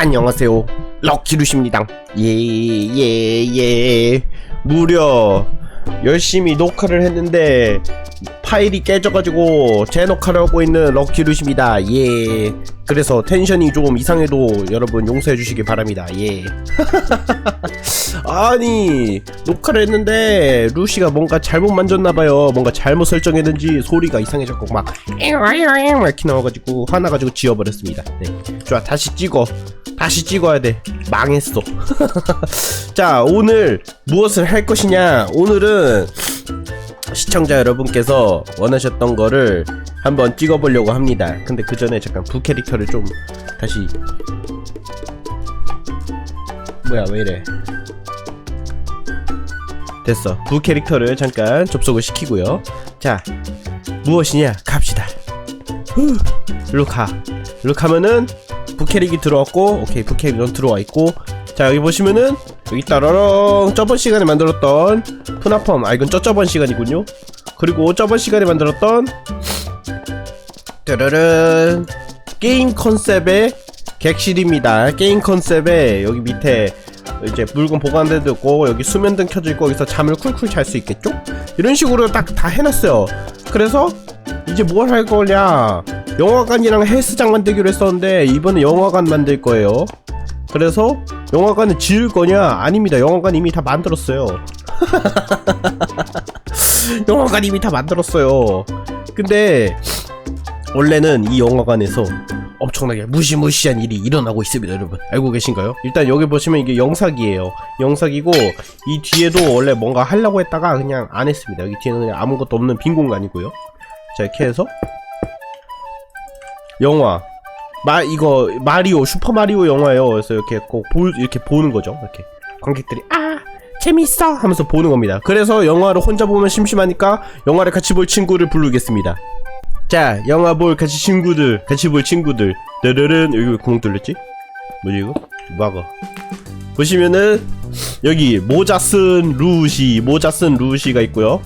안녕하세요. 럭키루시입니다. 예, 예, 예. 무려 열심히 녹화를 했는데 파일이 깨져가지고 재녹화를 하고 있는 럭키루시입니다. 예. 그래서 텐션이 조금 이상해도 여러분 용서해 주시기 바랍니다. 예. 아니 녹화를 했는데 루시가 뭔가 잘못 만졌나봐요. 뭔가 잘못 설정했는지 소리가 이상해졌고 막 이렇게 나와가지고 화나가지고 지워버렸습니다. 네. 좋아 다시 찍어. 다시 찍어야 돼. 망했어. 자 오늘 무엇을 할 것이냐? 오늘은 시청자 여러분께서 원하셨던 거를 한번 찍어보려고 합니다. 근데 그 전에 잠깐 부 캐릭터를 좀 다시 뭐야 왜 이래? 됐어. 부 캐릭터를 잠깐 접속을 시키고요. 자 무엇이냐 갑시다. 일로 가면은 부 캐릭이 들어왔고 오케이 부 캐릭 넌 들어와 있고 자 여기 보시면은 여기 따라랑 저번 시간에 만들었던 푸나펌 아 이건 쩌저번 시간이군요. 그리고 저번 시간에 만들었던 따라란 게임 컨셉의 객실입니다. 게임 컨셉에 여기 밑에 이제 물건 보관대도 있고 여기 수면등 켜져 있고 여기서 잠을 쿨쿨 잘 수 있겠죠? 이런 식으로 딱 다 해놨어요. 그래서 이제 뭘 할 거냐? 영화관이랑 헬스장 만들기로 했었는데 이번에 영화관 만들 거예요. 그래서 영화관을 지을 거냐? 아닙니다. 영화관 이미 다 만들었어요. 영화관 이미 다 만들었어요. 근데 원래는 이 영화관에서 엄청나게 무시무시한 일이 일어나고 있습니다, 여러분. 알고 계신가요? 일단 여기 보시면 이게 영상이에요. 영상이고 이 뒤에도 원래 뭔가 하려고 했다가 그냥 안 했습니다. 여기 뒤에는 그냥 아무것도 없는 빈 공간이고요. 자 이렇게 해서 영화 마 이거 마리오 슈퍼 마리오 영화예요. 그래서 이렇게 꼭 보, 이렇게 보는 거죠. 이렇게 관객들이 아 재밌어 하면서 보는 겁니다. 그래서 영화를 혼자 보면 심심하니까 영화를 같이 볼 친구를 부르겠습니다. 자, 영화 볼 같이 친구들, 같이 볼 친구들. 따르른 여기 왜 구멍 뚫렸지? 뭐지 이거? 막아. 보시면은 여기 모자 쓴 루시, 모자 쓴 루시가 있고요.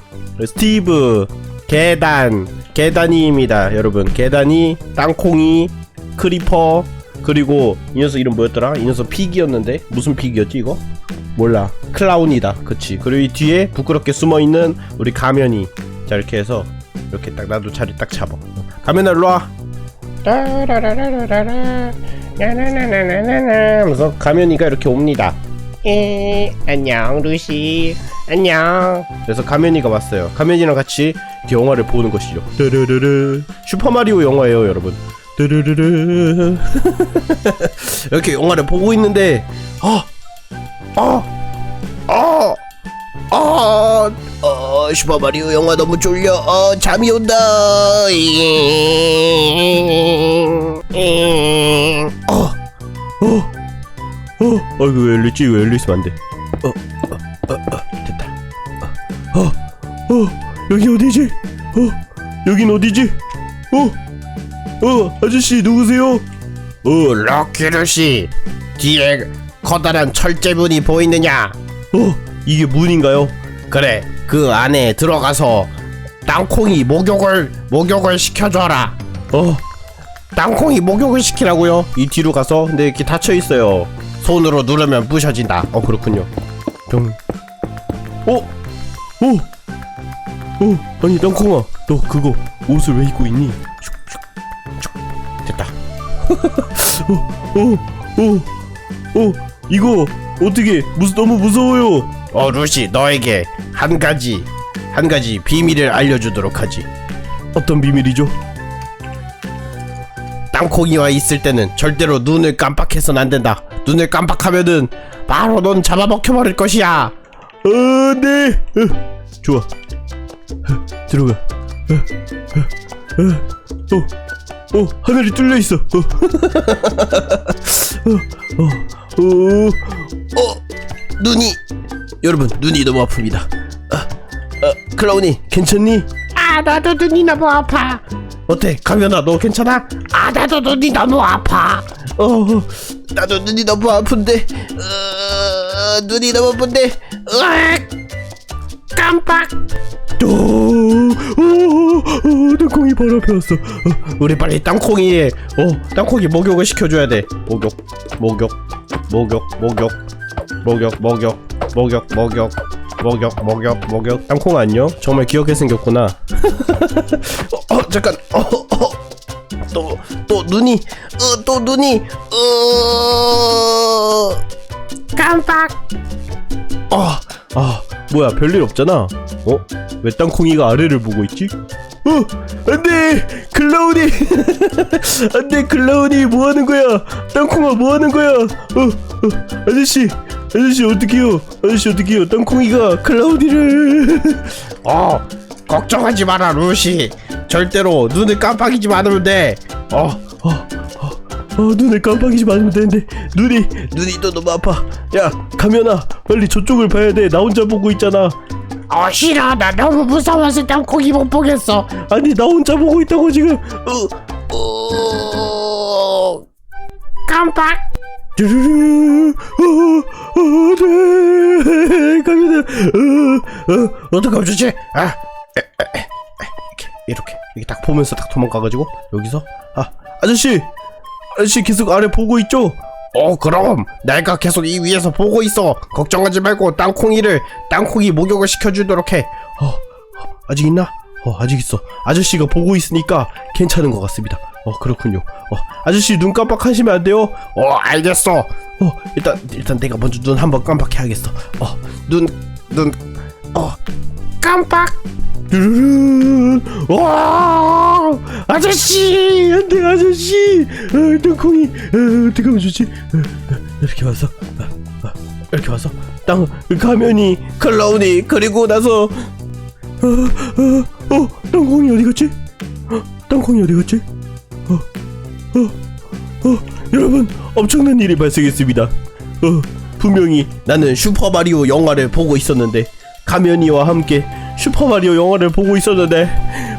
스티브, 계단, 계단이입니다, 여러분. 계단이, 땅콩이, 크리퍼, 그리고 이 녀석 이름 뭐였더라? 이 녀석 픽이었는데 무슨 픽이었지 이거? 몰라. 클라운이다. 그치. 그리고 이 뒤에 부끄럽게 숨어 있는 우리 가면이. 자 이렇게 해서 이렇게 딱 나도 자리 딱 잡아. 가면아 일로 와. 따라라라라라 나나나나나나 하면서 가면이가 이렇게 옵니다. 에 안녕 루시 안녕. 그래서 가면이가 왔어요. 가면이랑 같이 이렇게 영화를 보는 것이죠. 따르르르 슈퍼 마리오 영화예요, 여러분. 따르르르 이렇게 영화를 보고 있는데 아, 아, 아, 아, 어, 슈퍼 마리오 영화 너무 졸려. 어, 잠이 온다. 어, 어, 어, 어이구 왜 열리지? 왜 열리면 안 돼? 어, 어, 어, 어, 됐다. 어, 어, 어, 여기 어디지? 어, 여긴 어디지? 어, 어, 아저씨 누구세요? 어, 럭키루시. 뒤에 커다란 철제문이 보이느냐? 어, 이게 문인가요? 그래, 그 안에 들어가서 땅콩이 목욕을 목욕을 시켜줘라. 어, 땅콩이 목욕을 시키라고요? 이 뒤로 가서 근데 이렇게 닫혀 있어요. 손으로 누르면 부셔진다. 어, 그렇군요. 뿅. 어, 어, 어, 아니 땅콩아, 너 그거 옷을 왜 입고 있니? 슉, 슉, 슉. 됐다. 어, 어, 어, 어, 이거 어떻게 무 너무 무서워요. 어, 루시, 너에게 한 가지 한 가지 비밀을 알려주도록 하지. 어떤 비밀이죠? 땅콩이와 있을 때는 절대로 눈을 깜빡해선 안 된다. 눈을 깜빡하면은 바로 넌 잡아먹혀 버릴 것이야. 어, 네. 어, 좋아. 어, 들어가. 어, 어, 어, 어, 어, 하늘이 뚫려 있어. 어. 어, 어, 어, 어, 눈이 여러분 눈이 너무 아픕니다. 어, 어, 클라우니 괜찮니? 아 나도 눈이 너무 아파 어때? 가면아 너 괜찮아? 아 나도 눈이 너무 아파 어, 나도 눈이 너무 아픈데, 어, 눈이 너무 아픈데, 으악 깜빡 오, 오, 오, 땅콩이 바로 앞에 왔어. 어, 우리 빨리 땅콩이에 어 땅콩이 목욕을 시켜줘야 돼. 목욕, 목욕, 목욕, 목욕, 목욕, 목욕, 목욕, 목욕. 목욕 목욕 목욕. 땅콩 안녕 정말 귀엽게 생겼구나. 어, 어 잠깐. 어 어 또 또 눈이. 어, 또 눈이. 어. 깜빡 아, 아, 뭐야, 별일 없잖아. 어? 왜 땅콩이가 아래를 보고 있지? 어, 안 돼! 클라우니! 안 돼, 클라우니! 뭐 하는 거야? 땅콩아, 뭐 하는 거야? 어, 어, 아저씨! 아저씨, 어떡해요? 아저씨, 어떡해요? 땅콩이가 클라우디를. 어 걱정하지 마라 루시 절대로 눈을 깜빡이지 않으면 돼 어, 어, 어, 어, 눈을 깜빡이지 않으면 되는데, 눈이, 눈이 또 너무 아파. 야, 가면아, 빨리 저쪽을 봐야 돼. 나 혼자 보고 있잖아. 어 싫어 나 너무 무서워서 땅콩이 못 보겠어 아니, 나 혼자 보고 있다고 지금. 어, 어, 깜빡 뚜루루, 어, 어, 네, 갑니다. 어, 어, 어떡하면 좋지? 아, 에, 에, 에, 에, 이렇게, 이렇게, 이렇게 딱 보면서 딱 도망가가지고, 여기서, 아, 아저씨! 아저씨 계속 아래 보고 있죠? 어 그럼 내가 계속 이 위에서 보고 있어 걱정하지 말고 땅콩이를 땅콩이 목욕을 시켜주도록 해 어, 어, 아직 있나? 어, 아직 있어. 아저씨가 보고 있으니까 괜찮은 것 같습니다. 어, 그렇군요. 어, 아저씨 눈 깜빡하시면 안 돼요. 어 알겠어 어, 일단, 일단 내가 먼저 눈 한번 깜빡해야겠어. 어, 눈, 눈, 어, 깜빡 와, 아저씨, 안 돼, 아저씨, 어, 땅콩이, 어, 어떻게 하면 좋지? 어, 어, 이렇게 와서, 이렇게 와서, 땅, 가면이, 클라우니, 그리고 나서, 어, 땅콩이 어디 갔지? 어, 땅콩이 어디 갔지? 여러분, 엄청난 일이 발생했습니다. 어, 분명히 나는 슈퍼 마리오 영화를 보고 있었는데, 가면이와 함께 슈퍼마리오 영화를 보고 있었는데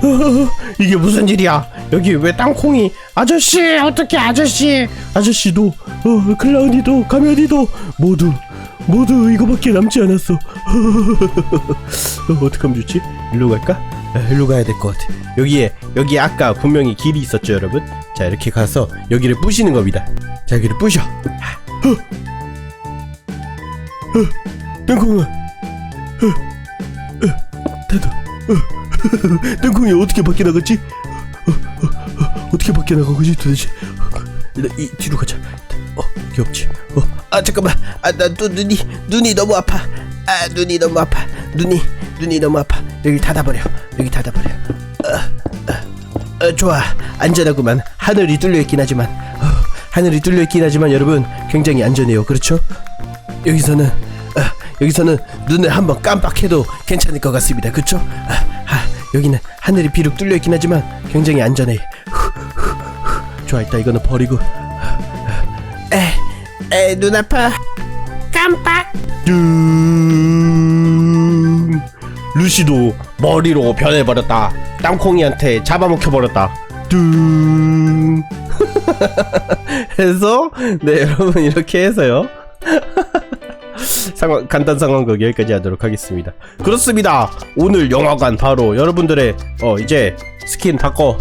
어, 이게 무슨 일이야? 여기 왜 땅콩이 아저씨 어떻게 아저씨? 아저씨도 어, 클라우니도 가면이도 모두 모두 이거밖에 남지 않았어. 어, 어떡하면 좋지? 일로 갈까? 아, 일로 가야 될 것 같아. 여기에 여기에 아까 분명히 길이 있었죠 여러분? 자 이렇게 가서 여기를 부시는 겁니다. 자 여기를 부셔. 어, 어, 땅콩아 다도 땅콩이 어떻게 밖에 나갔지? 어떻게 밖에 나간 거지 도대체? 이 뒤로 가자. 어 귀엽지. 어, 아 잠깐만. 아 나또 눈이 눈이 너무 아파. 아 눈이 너무 아파. 눈이 눈이 너무 아파. 여기 닫아버려. 여기 닫아버려. 어, 어, 어, 좋아. 안전하구만. 하늘이 뚫려 있긴 하지만 어, 하늘이 뚫려 있긴 하지만 여러분 굉장히 안전해요. 그렇죠? 여기서는 아, 여기서는 눈을 한번 깜빡해도 괜찮을 것 같습니다. 그쵸? 아, 아, 여기는 하늘이 비록 뚫려 있긴 하지만 굉장히 안전해. 후, 후, 후. 좋아, 일단 이거는 버리고. 에, 에, 눈 아파. 깜빡 음, 루시도 머리로 변해버렸다. 땅콩이한테 잡아먹혀버렸다. 뚱. 해서 네 여러분 이렇게 해서요. 상황 간단 상황극 여기까지 하도록 하겠습니다. 그렇습니다. 오늘 영화관 바로 여러분들의 어 이제 스킨 바꿔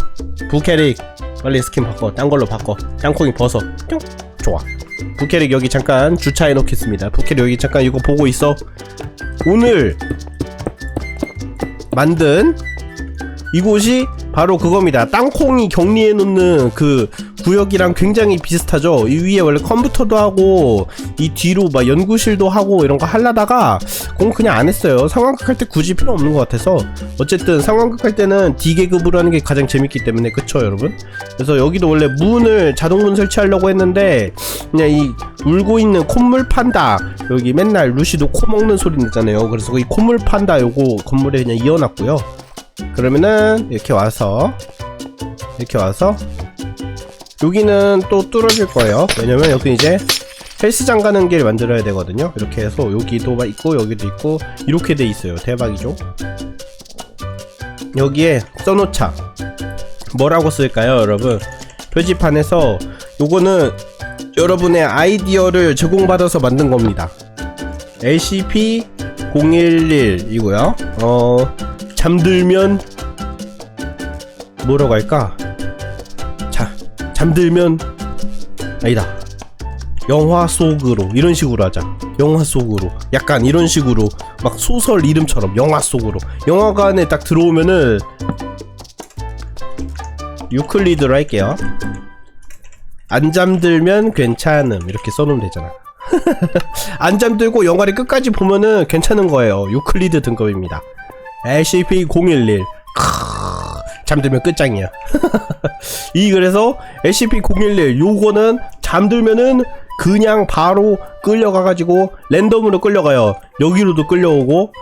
부캐릭 빨리 스킨 바꿔 딴 걸로 바꿔 땅콩이 벗어 뿅 좋아 부캐릭 여기 잠깐 주차해 놓겠습니다. 부캐릭 여기 잠깐 이거 보고 있어. 오늘 만든 이곳이 바로 그겁니다. 땅콩이 격리해 놓는 그 구역이랑 굉장히 비슷하죠. 이 위에 원래 컴퓨터도 하고 이 뒤로 막 연구실도 하고 이런 거 하려다가 그건 그냥 안 했어요. 상황극 할 때 굳이 필요 없는 것 같아서 어쨌든 상황극 할 때는 D 계급으로 하는 게 가장 재밌기 때문에 그쵸 여러분? 그래서 여기도 원래 문을 자동문 설치하려고 했는데 그냥 이 울고 있는 콧물 판다 여기 맨날 루시도 코 먹는 소리 나잖아요. 그래서 이 콧물 판다 요거 건물에 그냥 이어놨고요. 그러면은 이렇게 와서 이렇게 와서 여기는 또 뚫어질 거예요. 왜냐면 여기 이제 헬스장 가는 길 만들어야 되거든요. 이렇게 해서 여기도 막 있고 여기도 있고 이렇게 돼 있어요. 대박이죠? 여기에 써놓자. 뭐라고 쓸까요 여러분? 표지판에서 요거는 여러분의 아이디어를 제공받아서 만든 겁니다. LCP 011 이고요. 어 잠들면 뭐라고 할까? 자, 잠들면 아니다. 영화 속으로 이런 식으로 하자. 영화 속으로 약간 이런 식으로 막 소설 이름처럼 영화 속으로 영화관에 딱 들어오면은 유클리드로 할게요. 안 잠들면 괜찮음 이렇게 써놓으면 되잖아. 안 잠들고 영화를 끝까지 보면은 괜찮은 거예요. 유클리드 등급입니다. SCP-011 잠들면 끝장이야. 이 그래서 SCP-011 요거는 잠들면은 그냥 바로 끌려가가지고 랜덤으로 끌려가요. 여기로도 끌려오고.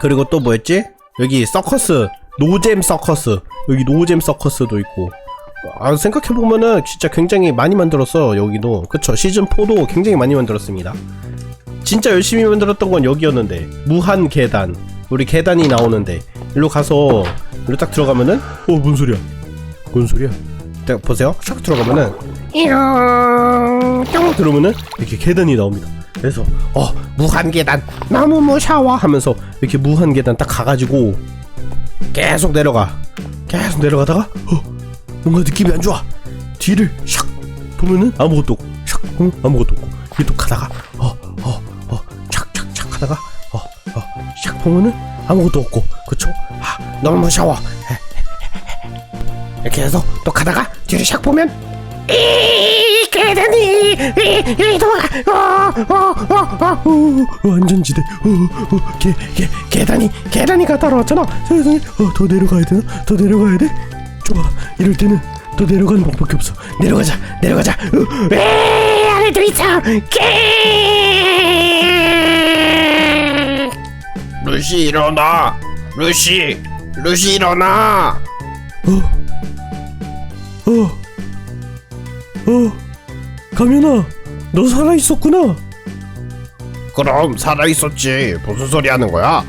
그리고 또 뭐였지? 여기 서커스 노잼 서커스. 여기 노잼 서커스도 있고. 아 생각해보면은 진짜 굉장히 많이 만들었어 여기도. 그쵸? 시즌4도 굉장히 많이 만들었습니다. 진짜 열심히 만들었던 건 여기였는데. 무한 계단. 우리 계단이 나오는데. 일로 가서 일로 딱 들어가면은? 어 뭔 소리야? 뭔 소리야? 딱 보세요. 샥 들어가면은? 이야 뿅 들어오면은 이렇게 계단이 나옵니다. 그래서 어 무한 계단 너무 무서워 하면서 이렇게 무한 계단 딱 가가지고 계속 내려가. 계속 내려가다가 어 뭔가 느낌이 안 좋아. 뒤를 샥 보면은 아무것도 없고 샥 보면 아무것도 없고 이게 또 가다가 어어어착착착 하다가 어어샥 보면은 아무것도 없고. 아 너무 무서워. 이렇게 해서 또 가다가 뒤를 샥 보면 이 계단이 이 도망가 어어어어 완전지대. 어어계 계, 계단이 계단이가 따라왔잖아. 세상에. 어 더 내려가야 되나? 더 내려가야 돼? 좋아. 이럴 때는 더 내려가는 방법밖에 없어. 내려가자 내려가자. 어, 안에도 있어 게 루시 일어나. 루시 루시 일어나 어, 어, 가면아, 너 살아 있었구나. 그럼 살아있었지 무슨 소리 하는 거야?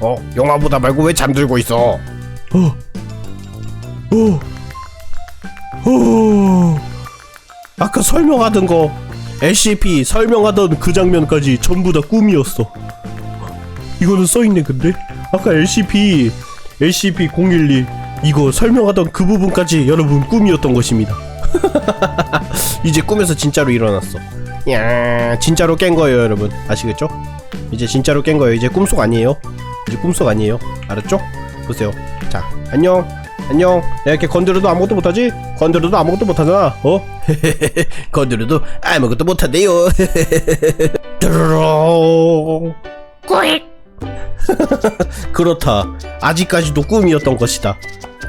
어 영화 보다 말고 왜 잠들고 있어 어, 어, 어. 아까 설명하던 거, SCP 설명하던 그 장면까지 전부 다 꿈이었어. 이거는 써있네, 근데? 아까 LCP, SCP-012, 이거 설명하던 그 부분까지 여러분 꿈이었던 것입니다. 이제 꿈에서 진짜로 일어났어. 야, 진짜로 깬 거예요, 여러분. 아시겠죠? 이제 진짜로 깬 거예요. 이제 꿈속 아니에요. 이제 꿈속 아니에요. 알았죠? 보세요. 자, 안녕. 안녕. 내가 이렇게 건드려도 아무것도 못하지? 건드려도 아무것도 못하잖아. 어? 건드려도 아무것도 못한대요. 뚜루롱. 꾸익 그렇다. 아직까지도 꿈이었던 것이다.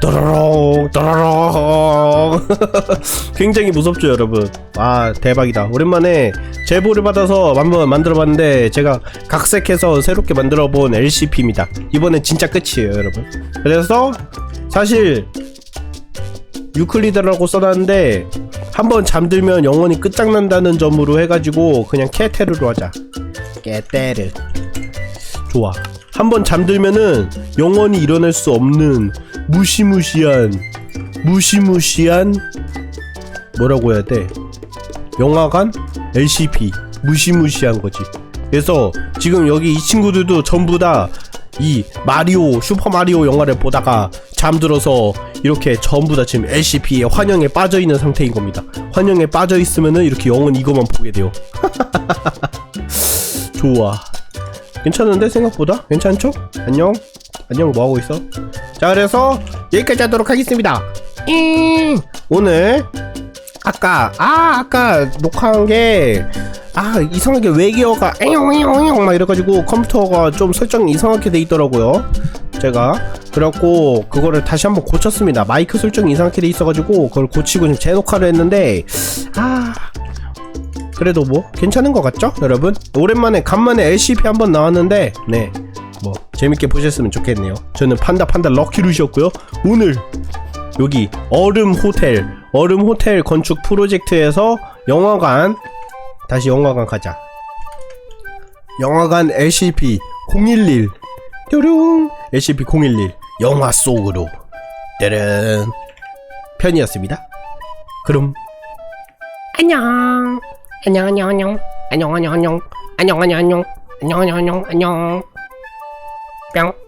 또로롱 또로롱. 굉장히 무섭죠 여러분. 아 대박이다. 오랜만에 제보를 받아서 한번 만들어봤는데 제가 각색해서 새롭게 만들어본 LCP입니다. 이번엔 진짜 끝이에요 여러분. 그래서 사실 유클리드라고 써놨는데 한번 잠들면 영원히 끝장난다는 점으로 해가지고 그냥 케테르로 하자. 케테르. 좋아. 한번 잠들면은 영원히 일어날 수 없는 무시무시한 무시무시한 뭐라고 해야 돼? 영화관 LCP 무시무시한 거지. 그래서 지금 여기 이 친구들도 전부 다 이 마리오 슈퍼 마리오 영화를 보다가 잠들어서 이렇게 전부 다 지금 LCP에 환영에 빠져 있는 상태인 겁니다. 환영에 빠져 있으면은 이렇게 영원히 이것만 보게 돼요. 좋아. 괜찮은데 생각보다 괜찮죠? 안녕 안녕 뭐 하고 있어? 자 그래서 여기까지 하도록 하겠습니다. 잉! 오늘 아까 아 아까 녹화한 게 아 이상하게 외계어가 에용에용에용 막 이래가지고 컴퓨터가 좀 설정이 이상하게 돼 있더라고요. 제가 그래갖고 그거를 다시 한번 고쳤습니다. 마이크 설정이 이상하게 돼 있어가지고 그걸 고치고 좀 재녹화를 했는데 아 그래도 뭐 괜찮은 것 같죠 여러분? 오랜만에 간만에 LCP 한번 나왔는데 네. 뭐 재밌게 보셨으면 좋겠네요. 저는 판다 판다 럭키루시였고요. 오늘 여기 얼음 호텔 얼음 호텔 건축 프로젝트에서 영화관 다시 영화관 가자. 영화관 LCP 011 뾰룡 LCP 011 영화 속으로. 따른 편이었습니다. 그럼. 안녕 안녕 안녕. 안녕 안녕 안녕. 안녕 안녕 안녕. 안녕 안녕 안녕 안녕. 뿅.